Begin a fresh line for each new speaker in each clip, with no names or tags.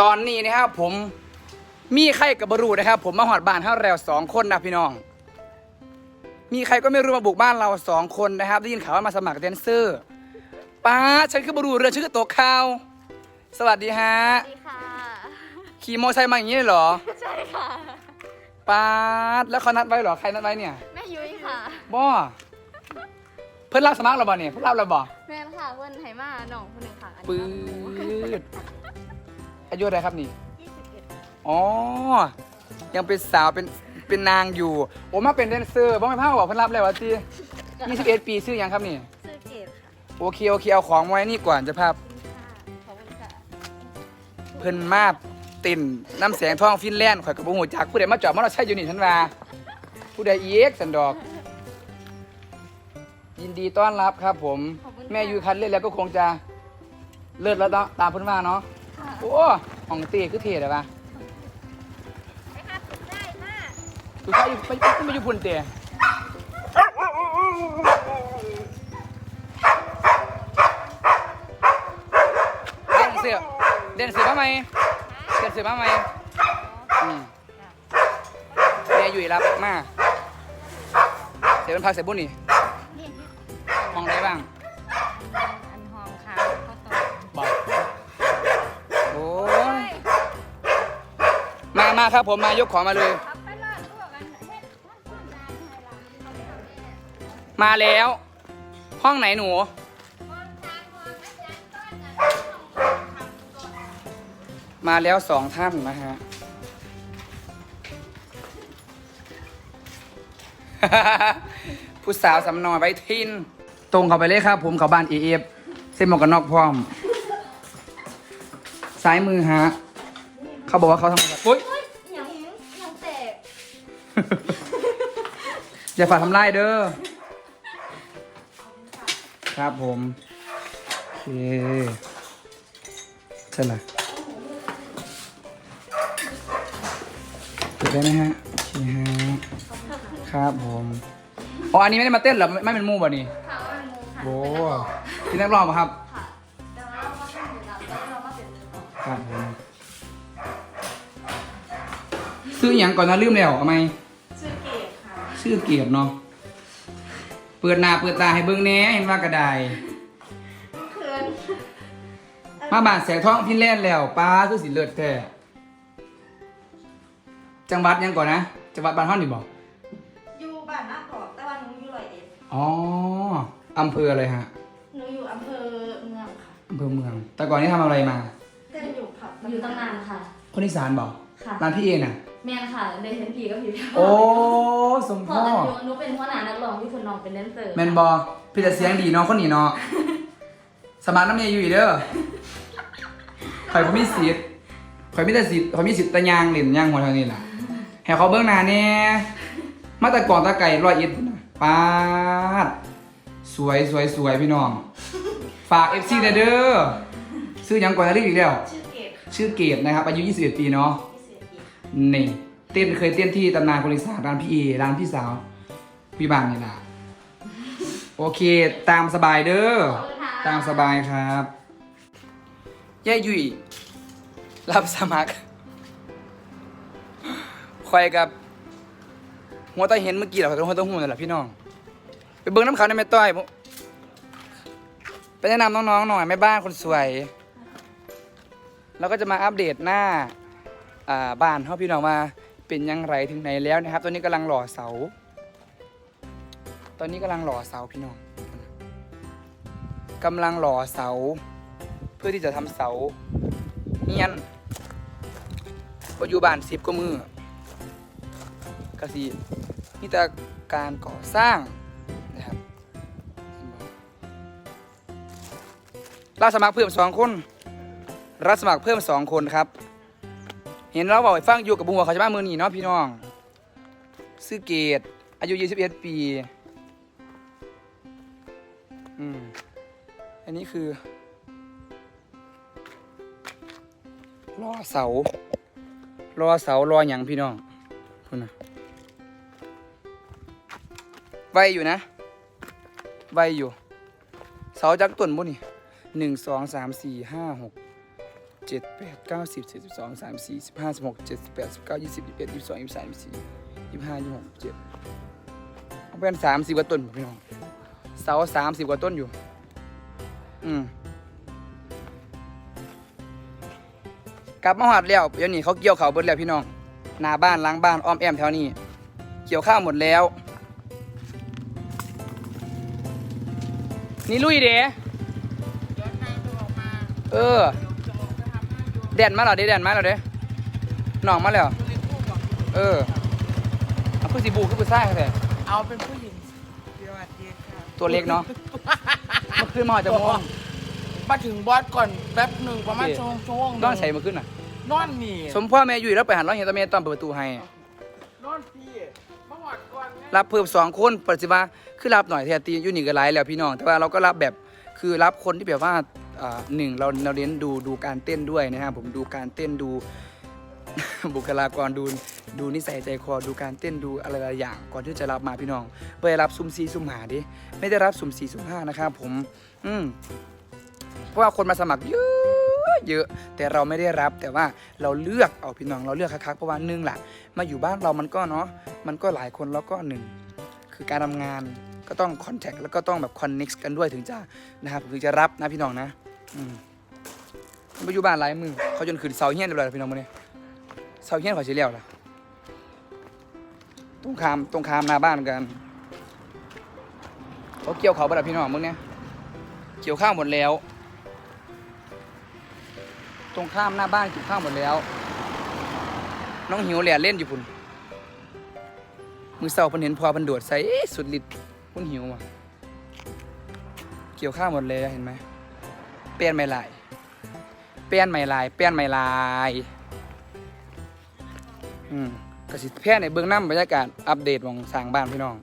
ตอนนี้นะครับผมมีใครกับบรูนะครับ ผมมาหอดบ้านเท่าแล้วสองคนนะพี่น้อง มีใครก็ไม่รู้มาบุกบ้านเราสองคนนะครับ ได้ยินข่าวว่ามาสมัครแดนเซอร์ป้าฉันคือบรูเรือชื่อตัวข่าวสวัสดีฮะ
สวัสดีค่ะ
ขี่มอเตอร์ไซค์มาอย่างนี้เลยเหรอ
ใช่ค่ะ
ป้าดแล้วเขานัดไว้เหรอใครนัดไว้เนี่ย
แม่ยุ้ยค่ะ
บ่เพื่อนรับสมัครเราบ่เนี่ยเพื่อนรับเราบ่
แม่นค่ะเพื่อนไหมาหน่องคนหนึ่งค่ะอัน
ปื
นี้
ด อายุอะไรครับนี่
ยี่สิบเอ็ด
อ๋อ ยังเป็นสาวเป็นเป็นนางอยู่โอ้มาเป็นแดนเซอร์บ้างไม่พลาดบอกเพิ่นรับแล้ววะจี21ปีซื้อยังครับนี่
ซื้อเกตค่ะ
โอเคโอเคเอาของมาไว้นี่ก่อนจะภาพ
ขอบคุณค่ะ
เพิ่นมาติ่นน้ำแสงทองฟินแลนด์ข่อยกับบ่ฮู้จักผู้ใดมาจอดมอเตอร์ไซค์อยู่นี่ฉันว่าผู้ใดอีกสันดอก ยินดีต้อนรับครับผม แม่ยูคันเล่นแล้วก็คงจะเลิศแล้วเนาะตามเพิ่นว่าเนาะ
ค่ะ
โอ้ของเต้คือเท่เลยปะ
ไปค่ะได้มาก
คือใครไปไปไปอยู่พุ่นเต้เด่นเสือเด่นเสือมาไหมเด่นเสือมาไหมอืมแม่อยู่รับมาเสียเป็นพักเสียบุญนี่ มา
ค
รับผมมายกของมาเลย มาแล้ว ห้องไหนหนู
มา
แล้วสองท่านนะฮะผู้สาวสำนอยไว้ทินตรงเข้าไปเลยครับ ผมเขาบ้านเอฟเส้นหมวกกันนอกพร้อม ซ้ายมือฮะ เขาบอกว่าเขาทำอะไรอุ้ย อย่าฝ่าทำลายเด้อ ครับผมโอเคใช่ไหมเปิดได้ไหมฮะโอเคฮะครับผมอ๋ออันนี้ไม่ได้มาเต้นเหรอไม่ไม่เป็นหมู่บ่นี่
ค่ะว่าเป็นงูค่ะ
โอ้
เป็นนักร้อง
ที่นักร้องป่ะครับ
ค่ะแต่ว่าเราก็เป็นอยู่แล้วแล้วเราก็เป็นมือกลอง
ครับผมซื้ออหย่างก่อนนะลืมแล้วเอาไหม
ชื่อเกดค่ะ
ชื่อเกียรติเนาะเปิดหน้าเปิดตาให้เบิ่งแหน่เห็นว่ากระได
เพื่อน
มาบ้านแสงทองพินแล่นด์แล้วป้าคือสิเลิศแท้จังหวัดหยังก่อนนะ จังหวัดบ้านฮ้อนนี่บอก
อยู่บ้านมากกอกแต่ว่าหนูอยู่ร้อยเอ็ด
อ๋ออำเภออะไรฮะ
หนูอยู่อำเภอเมืองค่ะ
อำเภอเมือง แต่ก่อนนี้ทำอะไรมา
เต้นอยู่ผับ
อยู่ตั้งนานค่ะ
คนอีสานบอก
ค่ะ
ร้านพี่เอน่ะ
แมนค่ะได้เห็นผีก็ผี
โอ้สม
พ
พ่
อ
อ
กันอยู่หนูเป็นหัวหน้านักร้องที่คุณน้องเป็นแดนเซอร์
แมนบอพี่จะเสียงดีเนาะคนนี้เนาะสมาร์ทน้ำเมย์อยู่อีกเด้อข่อยผมมีสิทธิ์ข่อยมีแต่สิทธิ์ข่อยมีสิทธิ์แตะยางเหรียญยางหัวเท่านี้ล่ะให้เขาเบื้องหน้าแน่มาแต่ก่อนตะไก่ร้อยเอ็ดปาด สวยสวยสวยพี่น้อง ฝาก FC เด้อซื้อหยังก่อนจะรีบอีกแล้ว
ชื่อเกดค่ะ
ชื่อเกดนะครับอายุ 21 ปีเนาะ
พิเศษอีก
นี่ เต้นเคยเต้นที่ตำนานคนอีสานร้านพี่เอร้านพี่สาวพี่บางนี่ล่ะโอเค ตามสบายเด้อตามสบายครับย่ายุยรับสมัครคอยกับ หัวตาเห็นเมื่อกี้เหรอกับหัวตาหูนั่นแหละพี่น้อง ไปเบิ้งน้ำเขาในแม่ต้อยบ่ไปแนะนำน้องๆหน่อยแม่บ้านคนสวย แล้วก็จะมาอัปเดตหน้าอ่า บ้านเขาพี่น้องมาเป็นยังไงถึงไหนแล้วนะครับ ตอนนี้กำลังหล่อเสา ตอนนี้กำลังหล่อเสาพี่น้องกำลังหล่อเสา เพื่อที่จะทำเสาเฮียนปัจจุบันสิบก็มือกสีนี่แต่การก่อสร้างนะครับรับสมัครเพิ่มสองคน รับสมัครเพิ่มสองคนครับ เห็นเราบอกให้ฟังอยู่กับบุงหัวเขาจะมามือหนีเนาะพี่น้องซื้อเกตอายุ 21 ปี อืม อันนี้คือรอเสารอเสารออย่างพี่น้องพูดนะไวอยู่นะ ไวอยู่ เสาจากต้นบุนี่หนึ่งสองสามสี่ห้าหก เจ็ดแปดเก้าสิบสิบสิบสองสามสี่สิบห้าสิบหกเจ็ดสิบแปดสิบเก้ายี่สิบยี่สิบเอ็ดยี่สิบสองยี่สิบสามยี่สิบสี่ยี่สิบห้ายี่สิบหกยี่สิบเจ็ดเอาเป็นสามสิบกว่าต้นพี่น้องเสาสามสิบกว่าต้นอยู่ อืมกลับมาหอดแล้วเดี๋ยวนี้เขาเกี่ยวเขาเบิดแล้วพี่น้องหน้าบ้านล้างบ้านอ้อมแอมแถวนี้ เกี่ยวข้าวหมดแล้ว นี่ลุยเด้เออ แดนมาแล้วเด้แดนมาแล้วเด้น้องมาแล้ว เออเอาคือสิบูคือผู้ชายแท้
เอาเป็นผู้หญิงสวัสดีค่ะ
ตัวเล็กเนาะเมื่อคืนมาหอดจะม่วง
มาถึงบอสก่อนแป๊บหนึ่งประมาณ
โอเค
ชั่วโมงชั่วโมงหง
นอนใส่เมื่อคืนน่ะ
นอนนี่
สมพ่อแม่อยู่แล้วไปหันร้องเห็นตาเมตอนเปิดประตูให้
นอนพี่มาหอดก่อนไง
รับเพิ่มสองคนปัจจุบันคือรับหน่อยแทนตีอยู่นี่ก็ไลฟ์แล้วพี่น้อง แต่ว่าเราก็รับแบบคือรับคนที่แบบว่าอ่า หนึ่งเราเราเน้นดูดูการเต้นด้วยนะครับผมดูการเต้นดูบุคลากรดูดูนิสัยใจคอดูการเต้นดูอะไรหลายอย่างก่อนที่จะรับมาพี่น้องไม่ได้รับซุ่มซีซุ่มหาดิไม่ได้รับซุ่มซีซุ่มห้านะครับผมอืมเพราะว่าคนมาสมัครเยอะเยอะ แต่เราไม่ได้รับแต่ว่าเราเลือกเอาพี่น้องเราเลือกคักๆเพราะว่าหนึ่งแหละมาอยู่บ้านเรามันก็เนาะมันก็หลายคนแล้วก็หนึ่งคือการทำงานก็ต้องคอนแทคแล้วก็ต้องแบบคอนเน็กซ์กันด้วยถึงจะนะครับถึงจะรับนะพี่น้องนะ อืมไปอยู่บ้านหลายมือเขาจนขึ้นเสาเฮี้ยนเรียบร้อยแล้วพี่น้องมื้อนี้เสาเฮี้ยนเขาสิเลี้ยวล่ะตรงคามตรงคามหน้าบ้านกันเขาเกี่ยวเขาไปแล้วพี่น้องมึงเนี่ยเกี่ยวข้าวหมดแล้ว ตรงข้ามหน้าบ้านเกี่ยวข้าวหมดแล้ว น้องหิวแหล่เล่นอยู่พุ่นมือเศร้าเพิ่นเห็นพอเพิ่นโดดใส่สุดฤทธิ์เพิ่นหิวอะเกี่ยวข้าวหมดเลยเห็นไหม ปลี่ยนไม่ลาย เปลี่ยนไม่ลาย เปลี่ยนไม่ลาย อืมก็สิแพร่ในเบื้องน้ำบรรยากาศอัปเดตของสร้างบ้านพี่น้อง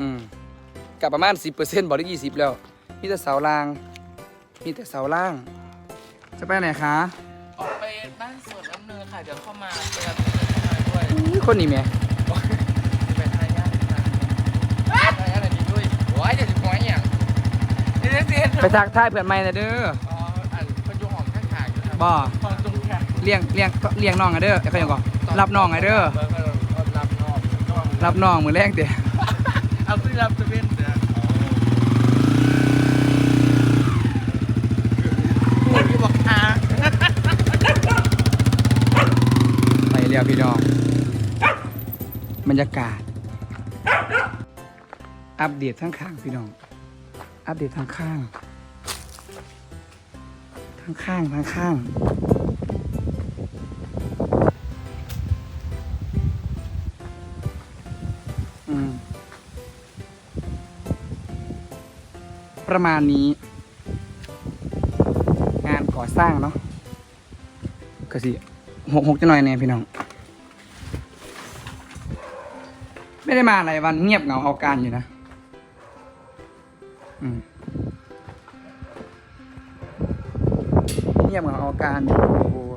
อืมกับประมาณ 10%บอกได้20แล้ว มีแต่เสาล่าง มีแต่เสาล่าง จะไปไหนคะ
ออกไปบ้านสวนน้ำเนินค่ะ เดี๋ยวเข้ามาเจอเข้ามาด้วย
อุ๊ยคนนี้แหม่
ไปทายาทค่ะทายาทอะไรดีด้วยโอ้ยเดี๋ยวจะหัวอย่างเดี๋ยวเดี๋ยว
ไปทักทายเพื่อนใหม่นะเด้อ
อ๋ออันพยุงหอมข้างขางอยู่ครับ
บ่
ฟังตรงแค่
เลี้ยงเลี้ยงเลี้ยงน้องไงเด้อไอ้เขาอย่างก่อนรับน้องไงเด้อ
รับนอกนอก
รับน้องมือแรกเด้อ
เอาขึ้นรับจะเป็นเด้อโอ้ยบอกอา
ไปเรียวพี่น้องบรรยากาศ อัปเดตทั้งข้างพี่น้อง อัปเดตทั้งข้าง ทั้งข้างทั้งข้างประมาณนี้ งานก่อสร้างเนาะก็สิหกหกจะหน่อยเนี่ยพี่น้อง ไม่ได้มาหลายวันเงียบเหงาเอาการอยู่นะ อืม เงียบเหงาเอาการอยู่